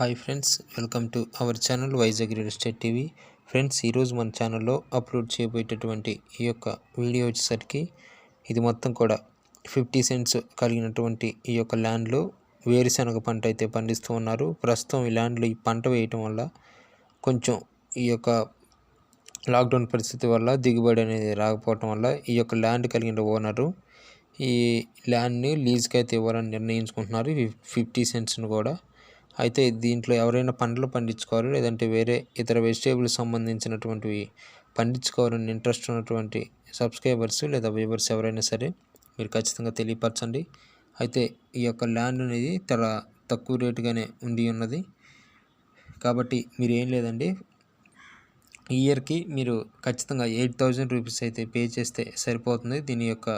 Hi friends welcome to our channel Vizag real estate TV. Friends ఈరోజు మన ఛానల్లో upload చేయబోయేటటువంటి ఈ యొక్క వీడియో వచ్చేసరికి ఇది మొత్తం కూడా ఫిఫ్టీ సెంట్స్ కలిగినటువంటి ఈ యొక్క ల్యాండ్లో వేరుశనగ పంట అయితే పండిస్తూ ఉన్నారు. ప్రస్తుతం ఈ ల్యాండ్లో ఈ పంట వేయటం వల్ల కొంచెం ఈ యొక్క లాక్డౌన్ పరిస్థితి వల్ల దిగుబడి అనేది రాకపోవటం వల్ల ఈ యొక్క ల్యాండ్ కలిగిన ఓనరు ఈ ల్యాండ్ని లీజ్కి అయితే ఇవ్వాలని నిర్ణయించుకుంటున్నారు ఫిఫ్టీ సెంట్స్ను కూడా అయితే దీంట్లో ఎవరైనా పంటలు పండించుకోవాలి లేదంటే వేరే ఇతర వెజిటేబుల్స్ సంబంధించినటువంటివి పండించుకోవాలని ఇంట్రెస్ట్ ఉన్నటువంటి సబ్స్క్రైబర్స్ లేదా వ్యూవర్స్ ఎవరైనా సరే మీరు ఖచ్చితంగా తెలియపరచండి. అయితే ఈ యొక్క ల్యాండ్ అనేది చాలా తక్కువ రేటుగానే ఉండి ఉన్నది. కాబట్టి మీరు ఏం లేదండి. ఇయర్కి మీరు ఖచ్చితంగా ఎయిట్ థౌజండ్ రూపీస్ అయితే పే చేస్తే సరిపోతుంది. దీని యొక్క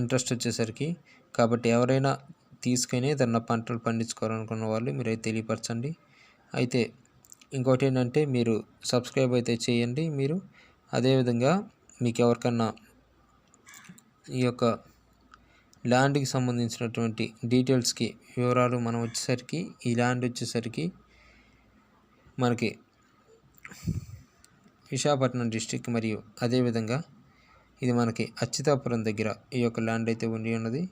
ఇంట్రెస్ట్ వచ్చేసరికి. కాబట్టి ఎవరైనా తీసుకొని ఏదన్నా పంటలు పండించుకోవాలనుకున్న వాళ్ళు మీరు అయితే తెలియపరచండి. అయితే ఇంకోటి ఏంటంటే మీరు సబ్స్క్రైబ్ అయితే చేయండి మీరు. అదేవిధంగా మీకు ఎవరికన్నా ఈ యొక్క ల్యాండ్కి సంబంధించినటువంటి డీటెయిల్స్కి వివరాలు మనం వచ్చేసరికి ఈ ల్యాండ్ వచ్చేసరికి మనకి విశాఖపట్నం డిస్టిక్ మరియు అదేవిధంగా ఇది మనకి అచ్యుతాపురం దగ్గర ఈ యొక్క ల్యాండ్ అయితే ఉండి ఉన్నది.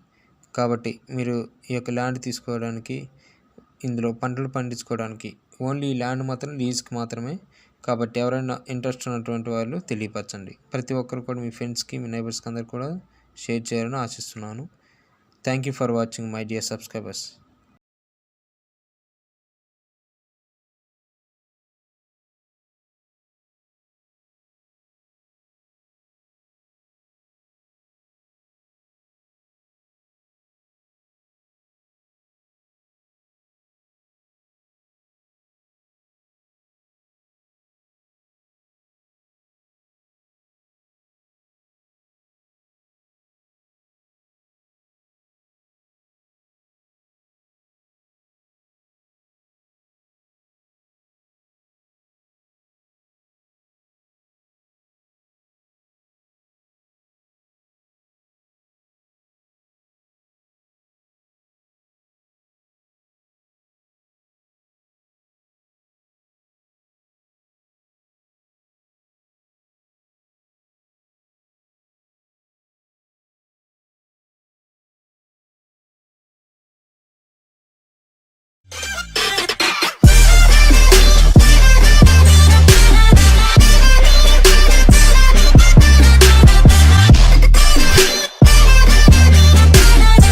కాబట్టి మీరు ఈ యొక్క ల్యాండ్ తీసుకోవడానికి ఇందులో పంటలు పండించుకోవడానికి ఓన్లీ ఈ ల్యాండ్ మాత్రం లీజ్కి మాత్రమే. కాబట్టి ఎవరైనా ఇంట్రెస్ట్ ఉన్నటువంటి వాళ్ళు తెలియపరచండి. ప్రతి ఒక్కరు కూడా మీ ఫ్రెండ్స్కి మీ నైబర్స్కి అందరు కూడా షేర్ చేయాలని ఆశిస్తున్నాను. Thank you for watching my dear subscribers